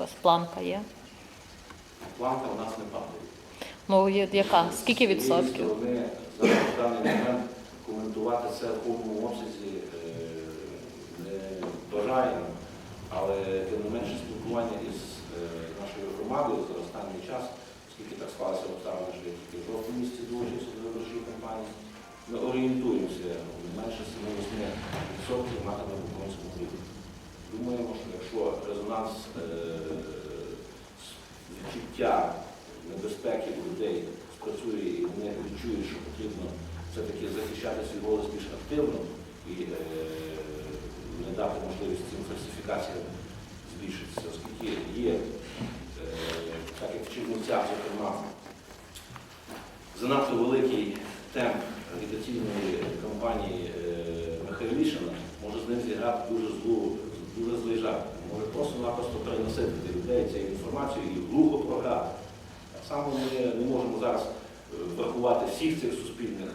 у вас планка є? Планка у нас не падає. Ну, є- яка? Скільки відсотків? сторони, зараз в даний момент коментувати це в повному обсязі е, не бажаємо, але тим не менше спілкування із е, нашою громадою за останній час, оскільки так склалося обставини, що я тільки в жовтому місці долучився до виборчої кампанії, ми орієнтуємося не менше 7-8% мати на Буковинському рівні. Думаємо, що якщо резонанс е, відчуття небезпеки людей спрацює і вони відчують, що потрібно все-таки захищати свій голос більш активно і е, не дати можливість цим фальсифікаціям збільшитися, оскільки є, е, так як в Чернівцях, зокрема, занадто великий темп агітаційної кампанії е, Михайлішина може з ним зіграти дуже злу, дуже злий жарт. Може просто-напросто переносити людей цю інформацію і глухо програти. Так само ми не можемо зараз е, врахувати всіх цих суспільних